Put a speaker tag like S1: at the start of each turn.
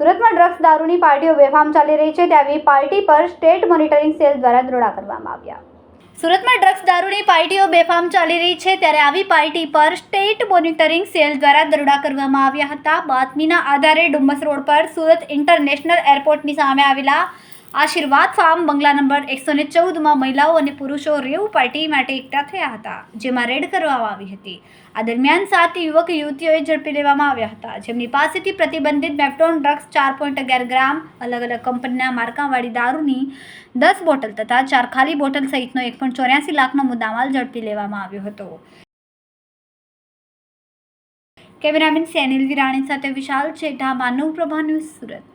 S1: સુરતમાં ડ્રગ્સ દારૂની પાર્ટીઓ બેફામ ચાલી રહી છે તેવી પાર્ટી પર સ્ટેટ મોનિટરિંગ સેલ દ્વારા દરોડા કરવામાં આવ્યા. સુરતમાં ડ્રગ્સ દારૂની પાર્ટીઓ બેફામ ચાલી રહી છે ત્યારે આવી પાર્ટી પર સ્ટેટ મોનિટરિંગ સેલ દ્વારા દરોડા કરવામાં આવ્યા હતા. બાતમીના આધારે ડુમ્મસ રોડ પર સુરત ઇન્ટરનેશનલ એરપોર્ટની સામે આવેલા આશીર્વાદ ફાર્મ બંગલા નંબર એકસો ને ચૌદમાં મહિલાઓ અને પુરુષો રેવ પાર્ટી માટે એકઠા થયા હતા, જેમાં રેડ કરવામાં આવી હતી. આ દરમિયાન સાત યુવક યુવતીઓએ ઝડપી લેવામાં આવ્યા હતા. જેમની પાસેથી પ્રતિબંધિત મેપ્ટોન ડ્રગ્સ ચાર પોઈન્ટ અગિયાર ગ્રામ અલગ અલગ કંપનીના માર્કાવાળી દારૂની દસ બોટલ તથા ચાર ખાલી બોટલ સહિતનો એક પોઈન્ટ ચોર્યાસી લાખનો મુદ્દામાલ ઝડપી લેવામાં આવ્યો હતો. કેમેરામેન સેનિલ વિરાણી સાથે વિશાલ છેઠા માનવ પ્રભા ન્યૂઝ સુરત.